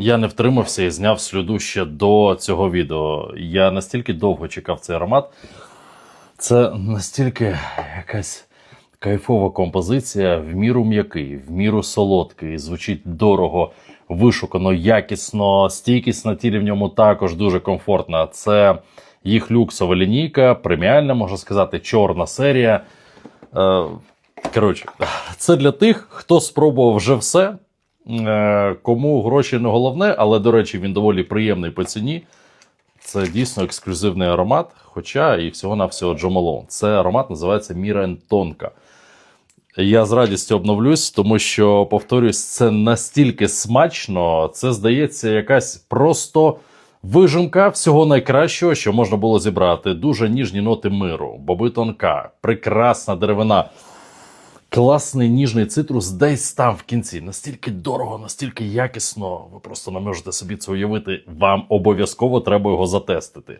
Я не втримався і зняв сліду ще до цього відео. Я настільки довго чекав цей аромат. Це настільки якась кайфова композиція, в міру м'який, в міру солодкий, звучить дорого, вишукано, якісно, стійкість на тілі в ньому також дуже комфортна. Це їх люксова лінійка, преміальна, можна сказати, чорна серія. Е, коротше, це для тих, хто спробував вже все. Е, кому гроші не головне, але, до речі, він доволі приємний по ціні. Це дійсно ексклюзивний аромат, хоча і всього-навсього Джо Малоун. Це аромат називається Мірен Тонка. Я з радістю обновлюсь, тому що, повторюсь, це настільки смачно, це здається, якась просто вижимка всього найкращого, що можна було зібрати. Дуже ніжні ноти миру, боби тонка, прекрасна деревина. Класний ніжний цитрус десь там в кінці. Настільки дорого, настільки якісно. Ви просто не можете собі це уявити. Вам обов'язково треба його затестити.